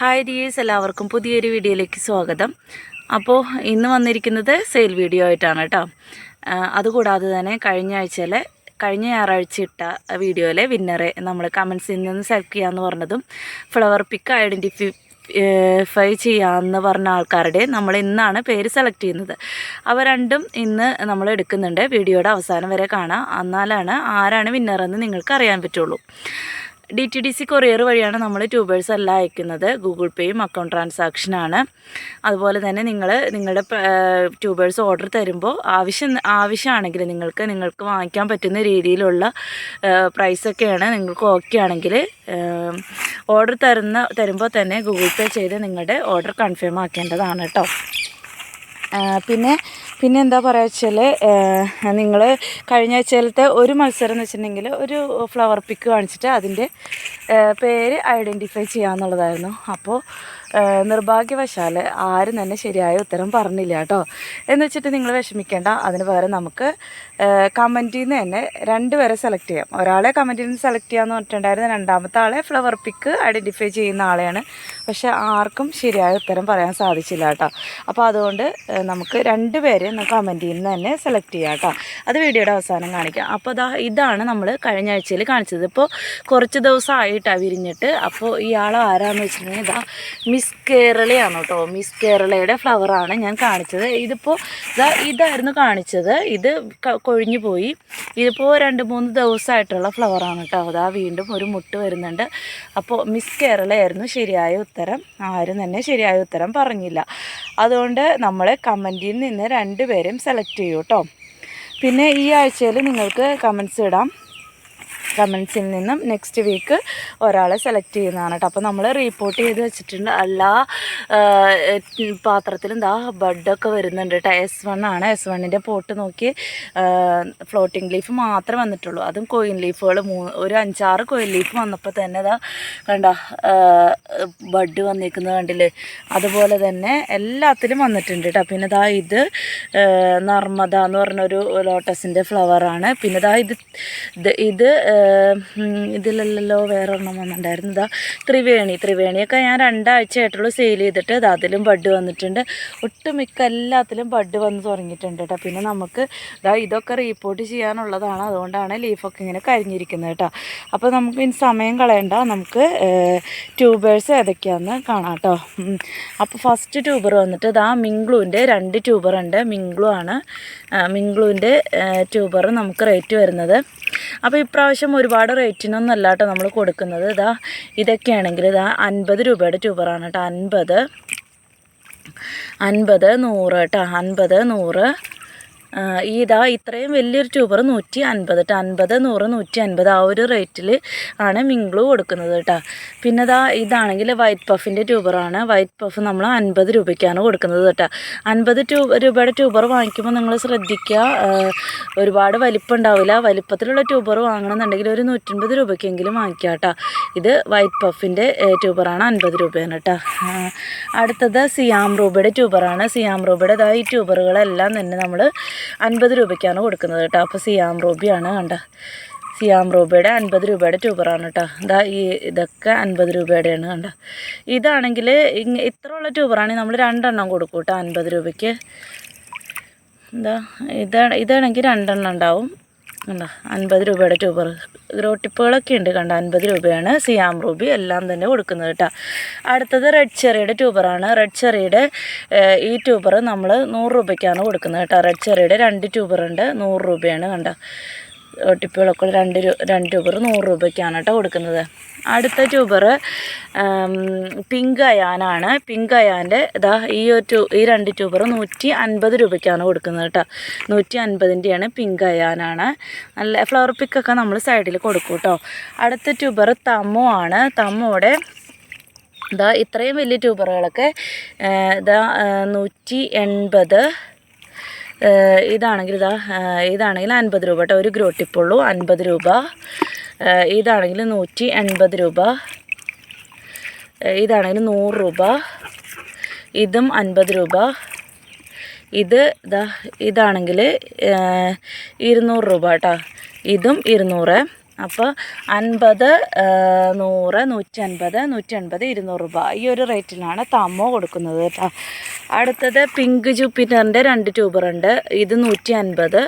Hi dears എല്ലാവർക്കും പുതിയൊരു വീഡിയോയിലേക്ക് സ്വാഗതം. അപ്പോൾ ഇന്ന് വന്നിരിക്കുന്നത് സെയിൽ വീഡിയോ ആയിട്ടാണ് കേട്ടോ. അതുകൂടാതെ തന്നെ കഴിഞ്ഞ ആഴ്ചയിലെ കഴിഞ്ഞ ഞായറാഴ്ച ഇട്ട വീഡിയോയിലെ വിന്നറെ നമ്മൾ കമൻസിൽ നിന്ന് സെലക്ട് ചെയ്യാമെന്ന് പറഞ്ഞതും ഫ്ലവർ പിക്ക് ഐഡന്റിഫി ഫൈ ചെയ്യാമെന്ന് പറഞ്ഞ ആൾക്കാരുടെ നമ്മൾ ഇന്നാണ് പേര് സെലക്ട് ചെയ്യുന്നത്. അവ രണ്ടും ഇന്ന് നമ്മൾ എടുക്കുന്നുണ്ട്. വീഡിയോയുടെ അവസാനം വരെ കാണാം. എന്നാലാണ് ആരാണ് വിന്നറെന്ന് നിങ്ങൾക്ക് അറിയാൻ പറ്റുള്ളൂ. D T D C courier വഴിയാണ് നമ്മൾ ട്യൂബേഴ്സ് എല്ലാം അയക്കുന്നത്. ഗൂഗിൾ പേയും അക്കൗണ്ട് ട്രാൻസാക്ഷനാണ് അതുപോലെ തന്നെ നിങ്ങൾ നിങ്ങളുടെ ട്യൂബേഴ്സ് ഓർഡർ തരുമ്പോൾ ആവശ്യം ആവശ്യമാണെങ്കിൽ നിങ്ങൾക്ക് നിങ്ങൾക്ക് വാങ്ങിക്കാൻ പറ്റുന്ന രീതിയിലുള്ള പ്രൈസൊക്കെയാണ് നിങ്ങൾക്ക് ഓക്കെ ആണെങ്കിൽ ഓർഡർ തരുന്ന തരുമ്പോൾ തന്നെ ഗൂഗിൾ പേ ചെയ്ത് നിങ്ങളുടെ ഓർഡർ കൺഫേം ആക്കേണ്ടതാണ് കേട്ടോ പിന്നെ പിന്നെ എന്താ പറയുക വെച്ചാൽ നിങ്ങൾ കഴിഞ്ഞ ആഴ്ചയിലത്തെ ഒരു മത്സരം എന്ന് വെച്ചിട്ടുണ്ടെങ്കിൽ ഒരു ഫ്ലവർ പിക്ക് കാണിച്ചിട്ട് അതിന്റെ പേര് ഐഡന്റിഫൈ ചെയ്യാമെന്നുള്ളതായിരുന്നു അപ്പോൾ നിർഭാഗ്യവശാൽ ആരും തന്നെ ശരിയായ ഉത്തരം പറഞ്ഞില്ല കേട്ടോ. എന്ന് വെച്ചിട്ട് നിങ്ങൾ വിഷമിക്കേണ്ട. അതിന് പകരം നമുക്ക് കമന്റിൽ നിന്ന് തന്നെ രണ്ട് പേരെ സെലക്ട് ചെയ്യാം. ഒരാളെ കമന്റിൽ നിന്ന് സെലക്ട് ചെയ്യാമെന്ന് പറഞ്ഞിട്ടുണ്ടായിരുന്നു രണ്ടാമത്തെ ആളെ ഫ്ലവർ പിക്ക് ഐഡന്റിഫൈ ചെയ്യുന്ന ആളെയാണ്. പക്ഷേ ആർക്കും ശരിയായ ഉത്തരം പറയാൻ സാധിച്ചില്ല കേട്ടോ. അപ്പോൾ അതുകൊണ്ട് നമുക്ക് രണ്ട് പേരെ കമന്റിൽ നിന്ന് തന്നെ സെലക്ട് ചെയ്യാം കേട്ടോ. അത് വീഡിയോയുടെ അവസാനം കാണിക്കാം. അപ്പോൾ ഇതാ ഇതാണ് നമ്മൾ കഴിഞ്ഞ ആഴ്ചയിൽ കാണിച്ചത്. ഇപ്പോൾ കുറച്ച് ദിവസമായിട്ടാണ് വിരിഞ്ഞിട്ട്. അപ്പോൾ ഇയാൾ ആരാന്ന് വെച്ചിട്ടുണ്ടെങ്കിൽ ഇതാ മിസ് കേരളയാണ് കേട്ടോ. മിസ് കേരളയുടെ ഫ്ലവറാണ് ഞാൻ കാണിച്ചത്. ഇതിപ്പോൾ ഇതാ ഇതായിരുന്നു കാണിച്ചത്. ഇത് കൊഴിഞ്ഞു പോയി. ഇതിപ്പോൾ രണ്ട് മൂന്ന് ദിവസമായിട്ടുള്ള ഫ്ലവറാണ് കേട്ടോ. അതാ വീണ്ടും ഒരു മുട്ട് വരുന്നുണ്ട്. അപ്പോൾ മിസ് കേരളയായിരുന്നു ശരിയായ ഉത്തരം. ആരും തന്നെ ശരിയായ ഉത്തരം പറഞ്ഞില്ല. അതുകൊണ്ട് നമ്മൾ കമന്റിൽ നിന്ന് രണ്ടുപേരും സെലക്ട് ചെയ്യൂ കേട്ടോ. പിന്നെ ഈ ആഴ്ചയിൽ നിങ്ങൾക്ക് കമൻസ് ഇടാം. കമൻസിൽ നിന്നും നെക്സ്റ്റ് വീക്ക് ഒരാളെ സെലക്ട് ചെയ്യുന്നതാണ് കേട്ടോ. അപ്പോൾ നമ്മൾ റിപ്പോർട്ട് ചെയ്ത് വെച്ചിട്ടുണ്ട്. എല്ലാ പാത്രത്തിലും ദാ ബഡൊക്കെ വരുന്നുണ്ട് കേട്ടോ. എസ് വൺ ആണ്. എസ് വണ്ണിന്റെ പോട്ട് നോക്കി ഫ്ലോട്ടിംഗ് ലീഫ് മാത്രം വന്നിട്ടുള്ളൂ. അതും കോയിൻ ലീഫുകൾ മൂന്ന് ഒരു അഞ്ചാറ് കോയിൻ ലീഫ് വന്നപ്പോൾ തന്നെ ദാ കണ്ട ബഡ് വന്നിരിക്കുന്നത് കണ്ടില്ലേ? അതുപോലെ തന്നെ എല്ലാത്തിലും വന്നിട്ടുണ്ട് കേട്ടോ. പിന്നെ ദാ ഇത് നർമ്മദ എന്ന് പറഞ്ഞൊരു ലോട്ടസിന്റെ ഫ്ലവറാണ് പിന്നെ ദാ ഇത് ഇത് ഇതിലല്ലല്ലോ വേറെ ഒരെണ്ണം വന്നിട്ടുണ്ടായിരുന്നു. ഇതാ ത്രിവേണി ത്രിവേണിയൊക്കെ ഞാൻ രണ്ടാഴ്ച ആയിട്ടുള്ളൂ സെയിൽ ചെയ്തിട്ട്. ഇത് അതിലും ബഡ് വന്നിട്ടുണ്ട്. ഒട്ടുമിക്ക എല്ലാത്തിലും ബഡ് വന്ന് തുടങ്ങിയിട്ടുണ്ട് കേട്ടോ. പിന്നെ നമുക്ക് ഇതാ ഇതൊക്കെ റീപ്പോർട്ട് ചെയ്യാനുള്ളതാണ്. അതുകൊണ്ടാണ് ലീഫൊക്കെ ഇങ്ങനെ കരിഞ്ഞിരിക്കുന്നത് കേട്ടോ. അപ്പോൾ നമുക്ക് ഇനി സമയം കളയണ്ട. നമുക്ക് ട്യൂബേഴ്സ് ഏതൊക്കെയാണെന്ന് കാണാം കേട്ടോ. അപ്പോൾ ഫസ്റ്റ് ട്യൂബർ വന്നിട്ട് ഇതാ മിംഗ്ലൂവിന്റെ രണ്ട് ട്യൂബർ ഉണ്ട്. മിംഗ്ലു ആണ് മിംഗ്ലൂവിന്റെ ട്യൂബർ നമുക്ക് റേറ്റ് വരുന്നത്. അപ്പോൾ ഇപ്രാവശ്യം ഒരുപാട് റേറ്റിനൊന്നും അല്ല കേട്ടോ നമ്മൾ കൊടുക്കുന്നത്. ഇതാ ഇതൊക്കെയാണെങ്കിൽ ഇതാ അൻപത് രൂപയുടെ ട്യൂബറാണ് കേട്ടോ. അൻപത് അൻപത് നൂറ് കേട്ടോ. അൻപത് നൂറ് ഈ ഇതാ ഇത്രയും വലിയൊരു ട്യൂബർ നൂറ്റി അൻപത് കേട്ടോ അൻപത് നൂറ് നൂറ്റി അൻപത് ആ ഒരു റേറ്റിൽ ആണ് മിങ്ക്ലു കൊടുക്കുന്നത് കേട്ടോ പിന്നെ ഇതാ ഇതാണെങ്കിൽ വൈറ്റ് പഫിന്റെ ട്യൂബറാണ് വൈറ്റ് പഫ് നമ്മൾ അൻപത് രൂപയ്ക്കാണ് കൊടുക്കുന്നത് കേട്ടോ അൻപത് ട്യൂബ് രൂപയുടെ ട്യൂബർ വാങ്ങിക്കുമ്പോൾ നിങ്ങൾ ശ്രദ്ധിക്കുക ഒരുപാട് വലിപ്പം ഉണ്ടാവില്ല വലിപ്പത്തിലുള്ള ട്യൂബർ വാങ്ങണമെന്നുണ്ടെങ്കിൽ ഒരു നൂറ്റൻപത് രൂപയ്ക്കെങ്കിലും വാങ്ങിക്കുക കേട്ടോ ഇത് വൈറ്റ് പഫിന്റെ ട്യൂബറാണ് അൻപത് രൂപയാണ് കേട്ടോ അടുത്തത് സിയാം റൂബയുടെ ട്യൂബറാണ് സിയാം റൂബയുടെ ഈ ട്യൂബറുകളെല്ലാം തന്നെ നമ്മൾ അൻപത് രൂപയ്ക്കാണ് കൊടുക്കുന്നത് കേട്ടോ. അപ്പോൾ സിയാം റൂബിയാണ് കണ്ട. സിയാം റൂബയുടെ അൻപത് രൂപയുടെ ട്യൂബറാണ് കേട്ടോ. ഇതാ ഈ ഇതൊക്കെ അൻപത് രൂപയുടെയാണ് കണ്ട. ഇതാണെങ്കിൽ ഇത്ര ഉള്ള ട്യൂബറാണെങ്കിൽ നമ്മൾ രണ്ടെണ്ണം കൊടുക്കും കേട്ടോ അൻപത് രൂപയ്ക്ക്. എന്താ ഇതാണ് ഇതാണെങ്കിൽ രണ്ടെണ്ണം ഉണ്ടാവും. കണ്ട അൻപത് രൂപയുടെ ട്യൂബർ ഗ്രോട്ടിപ്പുകളൊക്കെ ഉണ്ട് കണ്ട? അൻപത് രൂപയാണ്. സിയാം റൂബി എല്ലാം തന്നെ കൊടുക്കുന്നത് കേട്ടോ. അടുത്തത് റെഡ് ചെറിയുടെ ട്യൂബറാണ്. റെഡ് ചെറിയുടെ ഈ ട്യൂബർ നമ്മൾ നൂറ് രൂപയ്ക്കാണ് കൊടുക്കുന്നത് കേട്ടോ. റെഡ് ചെറിയുടെ രണ്ട് ട്യൂബർ ഉണ്ട് നൂറ് രൂപയാണ് കണ്ട? ഗ്രോട്ടിപ്പുകളൊക്കെ രണ്ട് രണ്ട് ട്യൂബർ നൂറ് രൂപയ്ക്കാണ് കേട്ടോ കൊടുക്കുന്നത്. അടുത്ത ട്യൂബർ പിങ്ക് അയാനാണ്. പിങ്ക് അയാന്റെ ഇതാ ഈ ഒരു ട്യൂ ഈ രണ്ട് ട്യൂബർ നൂറ്റി അൻപത് രൂപയ്ക്കാണ് കൊടുക്കുന്നത് കേട്ടോ. നൂറ്റി അൻപതിന്റെയാണ് പിങ്ക് അയാനാണ്. നല്ല ഫ്ലവർ പിക്കൊക്കെ നമ്മൾ സൈഡിൽ കൊടുക്കും കേട്ടോ. അടുത്ത ട്യൂബർ തമ്മു ആണ്. തമ്മോടെ ഇതാ ഇത്രയും വലിയ ട്യൂബറുകളൊക്കെ ഇതാ നൂറ്റി എൺപത് ഇതാണെങ്കിൽ ഇതാ ഇതാണെങ്കിൽ അൻപത് രൂപ കേട്ടോ. ഒരു ഗ്രോട്ടിപ്പുള്ളൂ അൻപത് രൂപ. ഇതാണെങ്കിൽ നൂറ്റി എൺപത് രൂപ. ഇതാണെങ്കിൽ നൂറ് രൂപ. ഇതും അൻപത് രൂപ. ഇത് ഇതാ ഇതാണെങ്കിൽ ഇരുന്നൂറ് രൂപ കേട്ടോ. ഇതും ഇരുന്നൂറ്. അപ്പോൾ അൻപത് നൂറ് നൂറ്റി അൻപത് നൂറ്റി അൻപത് ഇരുന്നൂറ് രൂപ. ഈ ഒരു റേറ്റിലാണ് തമ്മോ കൊടുക്കുന്നത് കേട്ടോ. അടുത്തത് പിങ്ക് ജൂപ്പിറ്ററിന്റെ രണ്ട് ട്യൂബറുണ്ട് ഇത് നൂറ്റി അൻപത്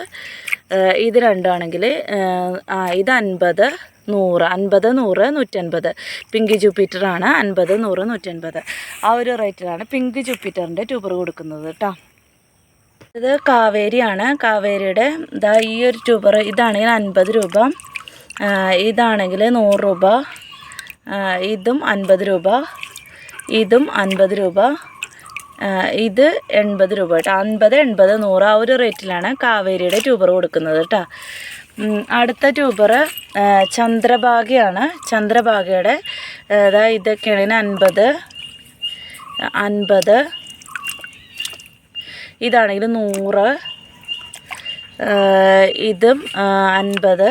ഇത് രണ്ടാണെങ്കിൽ ആ ഇത് അൻപത് നൂറ് അൻപത് നൂറ് നൂറ്റൻപത്. പിങ്ക് ജൂപ്പിറ്ററാണ് അൻപത് നൂറ് നൂറ്റൻപത്. ആ ഒരു റേറ്റിലാണ് പിങ്ക് ജൂപ്പിറ്ററിന്റെ ട്യൂബർ കൊടുക്കുന്നത് കേട്ടോ. ഇത് കാവേരിയാണ്. കാവേരിയുടെ ഇതാ ഈ ഒരു ട്യൂബർ ഇതാണെങ്കിൽ അൻപത് രൂപ. ഇതാണെങ്കിൽ നൂറ് രൂപ. ഇതും അൻപത് രൂപ. ഇതും അൻപത് രൂപ. ഇത് എൺപത് രൂപ കേട്ടോ. അൻപത് എൺപത് നൂറ് ആ ഒരു റേറ്റിലാണ് കാവേരിയുടെ ട്യൂബർ കൊടുക്കുന്നത് കേട്ടോ. അടുത്ത ട്യൂബർ ചന്ദ്രഭാഗയാണ്. ചന്ദ്രഭാഗയുടെ അതായത് ഇതൊക്കെയാണ്. അൻപത് അൻപത്. ഇതാണെങ്കിൽ നൂറ്. ഇതും അൻപത്.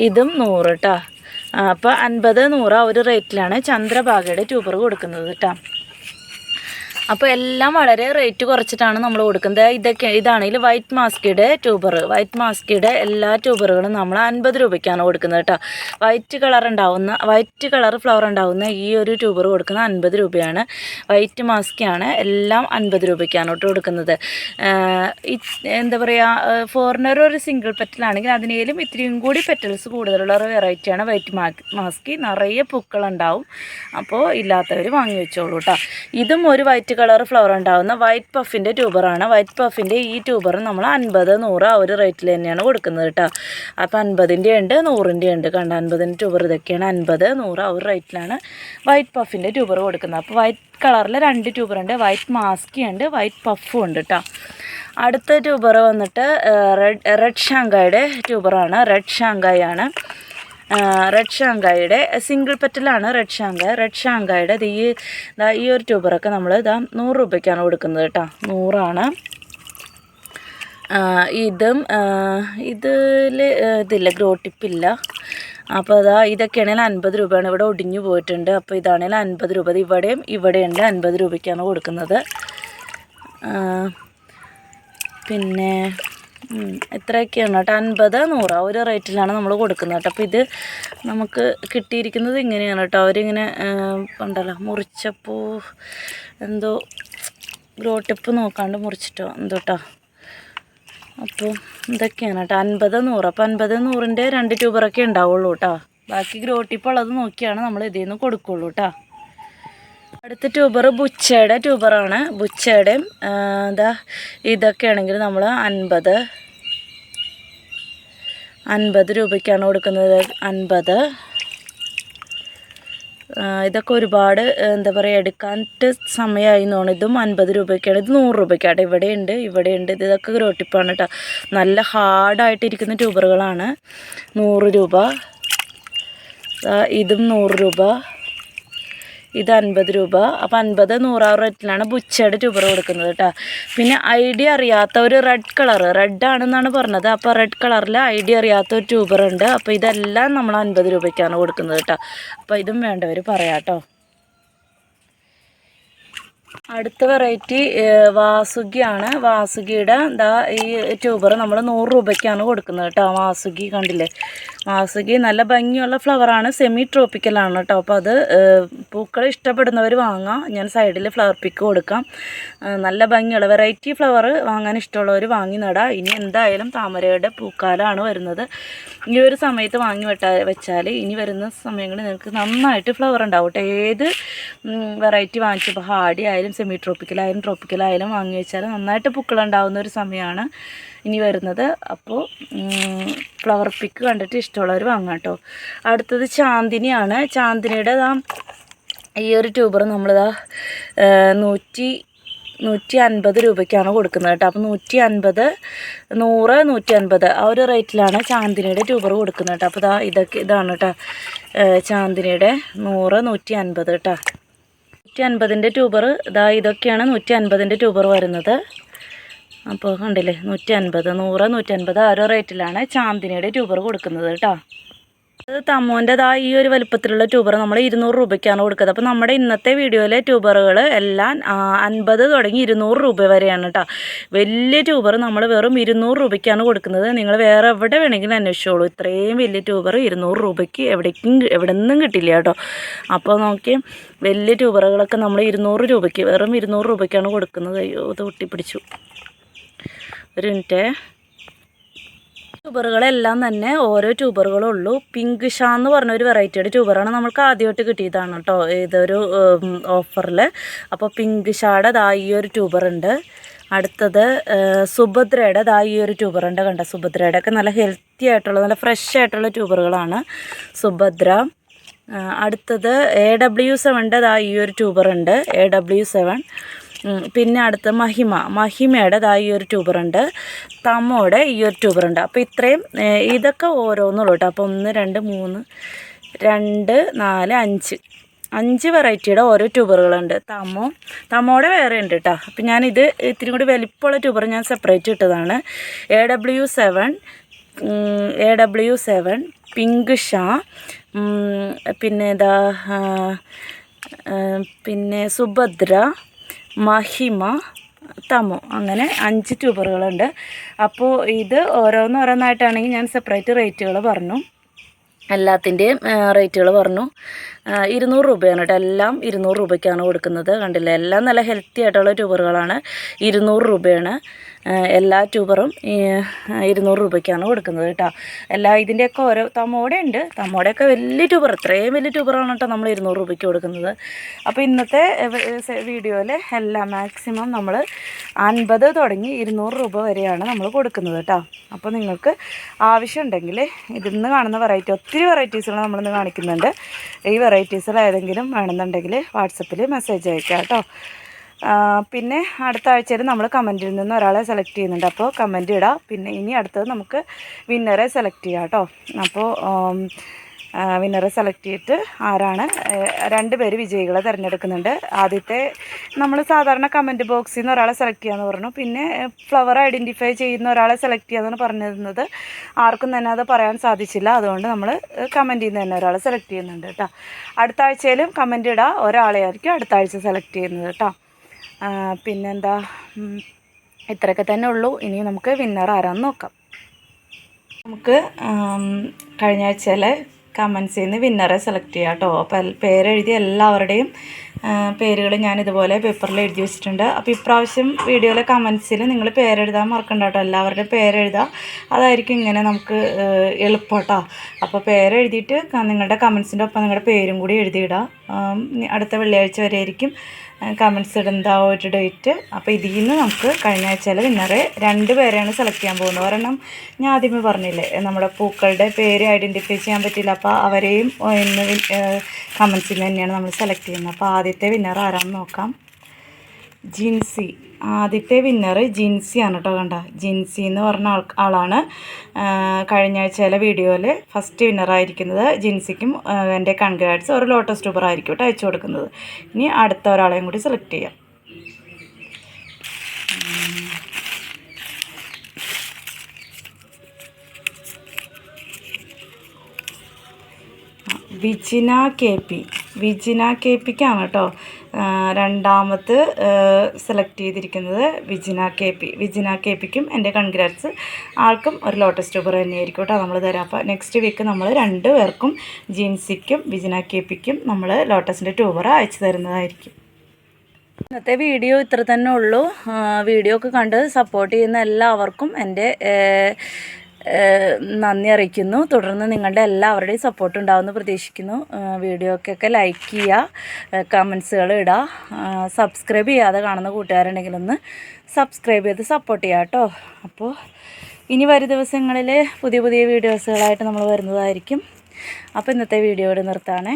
ഇതും നൂറ് കേട്ടോ അപ്പോൾ അൻപത് നൂറ് ആ ഒരു റേറ്റിലാണ് ചന്ദ്രഭാഗയുടെ ട്യൂബർ കൊടുക്കുന്നത് കേട്ടോ അപ്പോൾ എല്ലാം വളരെ റേറ്റ് കുറച്ചിട്ടാണ് നമ്മൾ കൊടുക്കുന്നത്. ഇതൊക്കെ ഇതാണെങ്കിൽ വൈറ്റ് മാസ്കിയുടെ ട്യൂബർ വൈറ്റ് മാസ്കിയുടെ എല്ലാ ട്യൂബറുകളും നമ്മൾ അൻപത് രൂപയ്ക്കാണ് കൊടുക്കുന്നത് കേട്ടോ വൈറ്റ് കളർ ഉണ്ടാവുന്ന വൈറ്റ് കളർ ഫ്ലവർ ഉണ്ടാവുന്ന ഈ ഒരു ട്യൂബർ കൊടുക്കുന്നത് അൻപത് രൂപയാണ്. വൈറ്റ് മാസ്കിയാണ് എല്ലാം അൻപത് രൂപയ്ക്കാണ് കേട്ടോ കൊടുക്കുന്നത് എന്താ പറയുക ഫോറിനർ ഒരു സിംഗിൾ പെറ്റലാണെങ്കിൽ അതിനേലും ഇത്രയും കൂടി പെറ്റൽസ് കൂടുതലുള്ള ഒരു വെറൈറ്റിയാണ് വൈറ്റ് മാസ്കി നിറയെ പൂക്കളുണ്ടാവും. അപ്പോൾ ഇല്ലാത്തവർ വാങ്ങി വെച്ചോളൂ കേട്ടോ ഇതും ഒരു വൈറ്റ് കളർ ഫ്ലവർ ഉണ്ടാകുന്ന വൈറ്റ് പഫിന്റെ ട്യൂബറാണ് വൈറ്റ് പഫിന്റെ ഈ ട്യൂബർ നമ്മൾ അൻപത് നൂറ് ആ ഒരു റേറ്റിൽ തന്നെയാണ് കൊടുക്കുന്നത് കേട്ടോ അപ്പോൾ അൻപതിന്റെ ഉണ്ട് നൂറിന്റെ ഉണ്ട്. കണ്ട? അൻപതിന്റെ ട്യൂബർ ഇതൊക്കെയാണ് അൻപത് നൂറ് ആ ഒരു റേറ്റിലാണ് വൈറ്റ് പഫിന്റെ ട്യൂബർ കൊടുക്കുന്നത്. അപ്പോൾ വൈറ്റ് കളറിൽ രണ്ട് ട്യൂബർ ഉണ്ട് വൈറ്റ് മാസ്ക് ഉണ്ട് വൈറ്റ് പഫും ഉണ്ട് കേട്ടോ അടുത്ത ട്യൂബർ വന്നിട്ട് റെഡ് റെഡ് ഷാങ്കായുടെ ട്യൂബറാണ് റെഡ് ഷാങ്കായി ആണ്. റെഡ് ഷാങ്കായുടെ സിംഗിൾ പെറ്റലാണ് റെഡ് ഷാങ്കായ റെഡ് ഷാങ്കായുടെ ഈ ഈ ഒരു ട്യൂബറൊക്കെ നമ്മൾ ഇതാ നൂറ് രൂപയ്ക്കാണ് കൊടുക്കുന്നത് കേട്ടോ. നൂറാണ്. ഇതും ഇതിൽ ഇതില്ല ഗ്രോ ടിപ്പില്ല അപ്പോൾ അതാ ഇതൊക്കെയാണെങ്കിൽ അൻപത് രൂപയാണ്. ഇവിടെ ഒടിഞ്ഞു പോയിട്ടുണ്ട്. അപ്പോൾ ഇതാണെങ്കിൽ അൻപത് രൂപ. ഇവിടെയും ഇവിടെയുണ്ട് അൻപത് രൂപയ്ക്കാണ് കൊടുക്കുന്നത്. പിന്നെ ഇത്രയൊക്കെയാണ് കേട്ടോ. അൻപത് നൂറ് ആ ഒരു റേറ്റിലാണ് നമ്മൾ കൊടുക്കുന്നത് കേട്ടോ. അപ്പോൾ ഇത് നമുക്ക് കിട്ടിയിരിക്കുന്നത് ഇങ്ങനെയാണ് കേട്ടോ. അവരിങ്ങനെ ഉണ്ടല്ലോ മുറിച്ചപ്പോൾ എന്തോ ഗ്രോ ടിപ്പ് നോക്കാണ്ട് മുറിച്ചിട്ടോ എന്തോ കേട്ടോ അപ്പോൾ ഇതൊക്കെയാണ് കേട്ടോ. അൻപത് നൂറ്. അപ്പോൾ അൻപത് നൂറിന്റെ രണ്ട് ട്യൂബറൊക്കെ ഉണ്ടാവുള്ളൂ കേട്ടോ. ബാക്കി ഗ്രോ ഉള്ളത് നോക്കിയാണ് നമ്മൾ ഇതിൽ നിന്ന് കൊടുക്കുള്ളൂ കേട്ടോ. അടുത്ത ട്യൂബർ ബുച്ചയുടെ ട്യൂബറാണ് ബുച്ചയുടെയും എന്താ ഇതൊക്കെ ആണെങ്കിൽ നമ്മൾ അൻപത്. അൻപത് രൂപയ്ക്കാണ് കൊടുക്കുന്നത്. അൻപത്. ഇതൊക്കെ ഒരുപാട് എന്താ പറയുക എടുക്കാനിട്ട് സമയമായി തോന്നുന്നു. ഇതും അൻപത് രൂപയ്ക്കാണ്. ഇത് നൂറ് രൂപയ്ക്കാണ്. ഇവിടെയുണ്ട് ഇവിടെയുണ്ട് ഇത് ഇതൊക്കെ ഗ്രോട്ടിപ്പാണ് കേട്ടോ നല്ല ഹാർഡായിട്ടിരിക്കുന്ന ട്യൂബറുകളാണ് നൂറ് രൂപ. ഇതും നൂറ് രൂപ. ഇത് അൻപത് രൂപ. അപ്പോൾ അൻപത് നൂറാറ് റേറ്റിലാണ് ബുച്ചയുടെ ട്യൂബർ കൊടുക്കുന്നത് കേട്ടോ. പിന്നെ ഐഡിയ അറിയാത്ത ഒരു റെഡ് കളർ റെഡ് ആണെന്നാണ് പറഞ്ഞത്. അപ്പോൾ റെഡ് കളറിൽ ഐഡിയ അറിയാത്ത ഒരു ട്യൂബർ ഉണ്ട്. അപ്പോൾ ഇതെല്ലാം നമ്മൾ അൻപത് രൂപയ്ക്കാണ് കൊടുക്കുന്നത് കേട്ടോ. അപ്പോൾ ഇതും വേണ്ടവർ പറയാം കേട്ടോ അടുത്ത വെറൈറ്റി വാസുകിയാണ്. വാസുകിയുടെ എന്താ ഈ ട്യൂബർ നമ്മൾ നൂറ് രൂപയ്ക്കാണ് കൊടുക്കുന്നത് കേട്ടോ. വാസുകി കണ്ടില്ലേ? വാസുകി നല്ല ഭംഗിയുള്ള ഫ്ലവറാണ്. സെമി ട്രോപ്പിക്കലാണ് കേട്ടോ. അപ്പോൾ അത് പൂക്കൾ ഇഷ്ടപ്പെടുന്നവർ വാങ്ങാം. ഞാൻ സൈഡിൽ ഫ്ലവർ പിക്ക് കൊടുക്കാം. നല്ല ഭംഗിയുള്ള വെറൈറ്റി ഫ്ലവർ വാങ്ങാൻ ഇഷ്ടമുള്ളവർ വാങ്ങി നടാം. ഇനി എന്തായാലും താമരയുടെ പൂക്കാലമാണ് വരുന്നത്. ഈ ഒരു സമയത്ത് വാങ്ങി വെട്ടാ വെച്ചാൽ ഇനി വരുന്ന സമയങ്ങളിൽ നിങ്ങൾക്ക് നന്നായിട്ട് ഫ്ലവർ ഉണ്ടാവും കേട്ടോ. ഏത് വെറൈറ്റി വാങ്ങിച്ചപ്പോൾ ഹാഡി ആയാലും സെമി ട്രോപ്പിക്കലായാലും ട്രോപ്പിക്കലായാലും വാങ്ങി വെച്ചാൽ നന്നായിട്ട് പൂക്കളുണ്ടാവുന്ന ഒരു സമയമാണ് ഇനി വരുന്നത്. അപ്പോൾ ഫ്ലവർ പിക്ക് കണ്ടിട്ട് ഇഷ്ടമുള്ളവർ വാങ്ങാം കേട്ടോ അടുത്തത് ചാന്ദിനിയാണ്. ചാന്ദിനിയുടെ ഈ ഒരു ട്യൂബർ നമ്മളിതാ നൂറ്റി നൂറ്റി അൻപത് രൂപയ്ക്കാണ് കൊടുക്കുന്നത് കേട്ടോ അപ്പോൾ നൂറ്റി അൻപത് നൂറ് നൂറ്റി അൻപത് ആ ഒരു റേറ്റിലാണ് ചാന്ദിനിയുടെ ട്യൂബർ കൊടുക്കുന്നത് കേട്ടോ അപ്പോൾ ഇതാ ഇതൊക്കെ ഇതാണ് കേട്ടോ ചാന്ദിനിയുടെ നൂറ് നൂറ്റി അൻപത് കേട്ടോ നൂറ്റി അൻപതിന്റെ ട്യൂബർ. ഇതാ ഇതൊക്കെയാണ് നൂറ്റി അൻപതിന്റെ ട്യൂബർ വരുന്നത്. അപ്പോൾ കണ്ടില്ലേ നൂറ്റി അൻപത് നൂറ് നൂറ്റി അൻപത് ആ ഒരു റേറ്റിലാണ് ചാന്ദിനിയുടെ ട്യൂബർ കൊടുക്കുന്നത് കേട്ടോ. അത് തമോന്റെതാ ഈ ഒരു വലുപ്പത്തിലുള്ള ട്യൂബർ നമ്മൾ ഇരുന്നൂറ് രൂപയ്ക്കാണ് കൊടുക്കുന്നത്. അപ്പോൾ നമ്മുടെ ഇന്നത്തെ വീഡിയോയിലെ ട്യൂബറുകൾ എല്ലാം അൻപത് തുടങ്ങി ഇരുന്നൂറ് രൂപ വരെയാണ് കേട്ടോ വലിയ ട്യൂബർ നമ്മൾ വെറും ഇരുന്നൂറ് രൂപയ്ക്കാണ് കൊടുക്കുന്നത്. നിങ്ങൾ വേറെ എവിടെ വേണമെങ്കിലും അന്വേഷിച്ചോളൂ. ഇത്രയും വലിയ ട്യൂബർ ഇരുന്നൂറ് രൂപയ്ക്ക് എവിടേക്കും എവിടെ നിന്നും കിട്ടില്ല കേട്ടോ അപ്പോൾ നോക്കി വലിയ ട്യൂബറുകളൊക്കെ നമ്മൾ ഇരുന്നൂറ് രൂപയ്ക്ക് വെറും ഇരുന്നൂറ് രൂപയ്ക്കാണ് കൊടുക്കുന്നത്. അയ്യോ ഇത് ഒട്ടിപ്പിടിച്ചു ഒരു മിനിറ്റേ. ട്യൂബറുകളെല്ലാം തന്നെ ഓരോ ട്യൂബറുകളും ഉള്ളൂ പിങ്ക് ഷാ എന്ന് പറഞ്ഞ ഒരു വെറൈറ്റിയുടെ ട്യൂബറാണ് നമ്മൾക്ക് ആദ്യമായിട്ട് കിട്ടിയതാണ് കേട്ടോ. ഇതൊരു ഓഫറിൽ അപ്പോൾ പിങ്ക് ഷായുടെ ദാ ഈ ഒരു ട്യൂബർ ഉണ്ട് അടുത്തത് സുഭദ്രയുടെ ദാ ഈ ഒരു ട്യൂബർ ഉണ്ട് കണ്ട? സുഭദ്രയുടെ ഒക്കെ നല്ല ഹെൽത്തി ആയിട്ടുള്ള നല്ല ഫ്രഷ് ആയിട്ടുള്ള ട്യൂബറുകളാണ്. സുഭദ്ര. അടുത്തത് എ ഡബ്ല്യു സെവന്റെ ദാ ഈ ഒരു ട്യൂബർ ഉണ്ട് എ ഡബ്ല്യു സെവൻ പിന്നെ അടുത്ത മഹിമ. മഹിമയുടെ ദാ ഈ ഒരു ട്യൂബറുണ്ട് തമ്മോടെ ഈ ഒരു ട്യൂബറുണ്ട് അപ്പോൾ ഇത്രയും ഇതൊക്കെ ഓരോന്നുള്ളൂ കേട്ടോ അപ്പോൾ ഒന്ന് രണ്ട് മൂന്ന് രണ്ട് നാല് അഞ്ച്. അഞ്ച് വെറൈറ്റിയുടെ ഓരോ ട്യൂബറുകളുണ്ട് തമ്മോ തമ്മോടെ വേറെ ഉണ്ട് കേട്ടോ അപ്പം ഞാനിത് ഇത്തിരി കൂടി വലിപ്പമുള്ള ട്യൂബർ ഞാൻ സെപ്പറേറ്റ് ഇട്ടതാണ്. A W seven A W seven pink Shah പിന്നെ ഇതാ പിന്നെ സുഭദ്ര മഹിമ തമോ അങ്ങനെ അഞ്ച് ട്യൂബറുകളുണ്ട്. അപ്പോൾ ഇത് ഓരോന്നോരോന്നായിട്ടാണെങ്കിൽ ഞാൻ സെപ്പറേറ്റ് റേറ്റുകൾ പറഞ്ഞു. എല്ലാത്തിന്റെയും റേറ്റുകൾ പറഞ്ഞു. ഇരുന്നൂറ് രൂപയാണ് കേട്ടോ. എല്ലാം ഇരുന്നൂറ് രൂപയ്ക്കാണ് കൊടുക്കുന്നത്. കണ്ടില്ല? എല്ലാം നല്ല ഹെൽത്തി ആയിട്ടുള്ള ട്യൂബറുകളാണ്. ഇരുന്നൂറ് രൂപയാണ്. എല്ലാ ട്യൂബറും ഇരുന്നൂറ് രൂപയ്ക്കാണ് കൊടുക്കുന്നത് കേട്ടോ. എല്ലാ ഇതിന്റെയൊക്കെ ഓരോ തമ്മോടെ ഉണ്ട്. തമ്മോടെയൊക്കെ വലിയ ട്യൂബർ ഇത്രയും വലിയ ട്യൂബറാണ് കേട്ടോ നമ്മൾ ഇരുന്നൂറ് രൂപയ്ക്ക് കൊടുക്കുന്നത്. അപ്പോൾ ഇന്നത്തെ വീഡിയോയിൽ എല്ലാം മാക്സിമം നമ്മൾ അൻപത് തുടങ്ങി ഇരുന്നൂറ് രൂപ വരെയാണ് നമ്മൾ കൊടുക്കുന്നത് കേട്ടോ. അപ്പോൾ നിങ്ങൾക്ക് ആവശ്യമുണ്ടെങ്കിൽ ഇതിൽ നിന്ന് കാണുന്ന വെറൈറ്റി ഒത്തിരി വെറൈറ്റീസുകൾ നമ്മളിന്ന് കാണിക്കുന്നുണ്ട്. ഈ വെറൈറ്റീസിൽ ഏതെങ്കിലും വേണമെന്നുണ്ടെങ്കിൽ വാട്സപ്പിൽ മെസ്സേജ് അയക്കാം കേട്ടോ. പിന്നെ അടുത്ത ആഴ്ചയിൽ നമ്മൾ കമന്റിൽ നിന്ന് ഒരാളെ സെലക്ട് ചെയ്യുന്നുണ്ട്. അപ്പോൾ കമന്റ് ഇടാം. പിന്നെ ഇനി അടുത്തത് നമുക്ക് വിന്നറെ സെലക്ട് ചെയ്യാം കേട്ടോ. അപ്പോൾ വിന്നറെ സെലക്ട് ചെയ്തിട്ട് ആരാണ് രണ്ട് പേര് വിജയികളെ തിരഞ്ഞെടുക്കുന്നുണ്ട്. ആദ്യത്തെ നമ്മൾ സാധാരണ കമന്റ് ബോക്സിൽ നിന്ന് ഒരാളെ സെലക്ട് ചെയ്യാമെന്ന് പറഞ്ഞു. പിന്നെ ഫ്ലവർ ഐഡന്റിഫൈ ചെയ്യുന്ന ഒരാളെ സെലക്ട് ചെയ്യാമെന്നാണ് പറഞ്ഞിരുന്നത്. ആർക്കും തന്നെ അത് പറയാൻ സാധിച്ചില്ല. അതുകൊണ്ട് നമ്മൾ കമന്റ് ചെയ്യുന്ന തന്നെ ഒരാളെ സെലക്ട് ചെയ്യുന്നുണ്ട് കേട്ടോ. അടുത്ത ആഴ്ചയിലും കമന്റ് ഇടാം. ഒരാളെ ആയിരിക്കും അടുത്ത ആഴ്ച സെലക്ട് ചെയ്യുന്നത് കേട്ടോ. പിന്നെന്താ? ഇത്രയൊക്കെ തന്നെ ഉള്ളൂ. ഇനി നമുക്ക് വിന്നർ ആരാന്ന് നോക്കാം. നമുക്ക് കഴിഞ്ഞ ആഴ്ചയിലെ കമൻസിൽ നിന്ന് വിന്നറെ സെലക്ട് ചെയ്യാം കേട്ടോ അപ്പോൾ പേരെഴുതിയ എല്ലാവരുടെയും പേരുകൾ ഞാൻ ഇതുപോലെ പേപ്പറിൽ എഴുതി വെച്ചിട്ടുണ്ട്. അപ്പോൾ ഇപ്രാവശ്യം വീഡിയോയിലെ കമൻസിൽ നിങ്ങൾ പേരെഴുതാൻ മറക്കണ്ട കേട്ടോ എല്ലാവരുടെയും പേരെഴുതാം. അതായിരിക്കും ഇങ്ങനെ നമുക്ക് എളുപ്പം കേട്ടോ അപ്പോൾ പേരെഴുതിയിട്ട് നിങ്ങളുടെ കമൻസിന്റെ ഒപ്പം നിങ്ങളുടെ പേരും കൂടി എഴുതിയിടാം. അടുത്ത വെള്ളിയാഴ്ച വരെ ആയിരിക്കും കമൻസ് ഇടുന്ന ആ ഒരു ഡേറ്റ് അപ്പോൾ ഇതിൽ നിന്ന് നമുക്ക് കഴിഞ്ഞ ആഴ്ചയിൽ വിന്നറെ രണ്ട് പേരെയാണ് സെലക്ട് ചെയ്യാൻ പോകുന്നത്. ഒരെണ്ണം ഞാൻ ആദ്യമേ പറഞ്ഞില്ലേ നമ്മുടെ പൂക്കളുടെ പേര് ഐഡന്റിഫൈ ചെയ്യാൻ പറ്റില്ല. അപ്പോൾ അവരെയും ഇന്ന് കമൻസിൽ തന്നെയാണ് നമ്മൾ സെലക്ട് ചെയ്യുന്നത്. അപ്പോൾ ആദ്യത്തെ വിന്നർ ആരാണെന്ന് നോക്കാം. ജിൻസി. ആദ്യത്തെ വിന്നർ ജിൻസിയാണ് കേട്ടോ കണ്ട. ജിൻസി എന്ന് പറഞ്ഞ ആൾ ആളാണ്. കഴിഞ്ഞ ആഴ്ചയിലെ വീഡിയോയിൽ ഫസ്റ്റ് വിന്നറായിരിക്കുന്നത് ജിൻസിക്കും എന്റെ കൺഗ്രാറ്റ്സ് ഒരു ലോട്ടസ് ട്യൂബർ ആയിരിക്കും കേട്ടോ അയച്ചു കൊടുക്കുന്നത്. ഇനി അടുത്ത ഒരാളെയും കൂടി സെലക്ട് ചെയ്യാം. Vijina K P. Vijina K പിക്കാണ് കേട്ടോ. രണ്ടാമത് സെലക്ട് ചെയ്തിരിക്കുന്നത് Vijina K P. Vijina K പിക്കും എന്റെ കൺഗ്രാറ്റ്സ് ആൾക്കും ഒരു ലോട്ടസ് ട്യൂബർ തന്നെയായിരിക്കും കേട്ടോ നമ്മൾ തരാം. അപ്പോൾ നെക്സ്റ്റ് വീക്ക് നമ്മൾ രണ്ട് പേർക്കും ജീൻസിക്കും വിജിന കെ പിക്കും നമ്മൾ ലോട്ടസിന്റെ ട്യൂബർ അയച്ചു തരുന്നതായിരിക്കും. ഇന്നത്തെ വീഡിയോ ഇത്ര തന്നെ ഉള്ളൂ. വീഡിയോ ഒക്കെ കണ്ട് സപ്പോർട്ട് ചെയ്യുന്ന എല്ലാവർക്കും എന്റെ നന്ദി അറിയിക്കുന്നു. തുടർന്ന് നിങ്ങളുടെ എല്ലാവരുടെയും സപ്പോർട്ട് ഉണ്ടാവുമെന്ന് പ്രതീക്ഷിക്കുന്നു. വീഡിയോക്കൊക്കെ ലൈക്ക് ചെയ്യുക കമൻസുകൾ ഇടുക. സബ്സ്ക്രൈബ് ചെയ്യാതെ കാണുന്ന കൂട്ടുകാരുണ്ടെങ്കിൽ ഒന്ന് സബ്സ്ക്രൈബ് ചെയ്ത് സപ്പോർട്ട് ചെയ്യുക കേട്ടോ. അപ്പോൾ ഇനി വരും ദിവസങ്ങളിൽ പുതിയ പുതിയ വീഡിയോസുകളായിട്ട് നമ്മൾ വരുന്നതായിരിക്കും. അപ്പോൾ ഇന്നത്തെ വീഡിയോ ഇവിടെ നിർത്താണേ.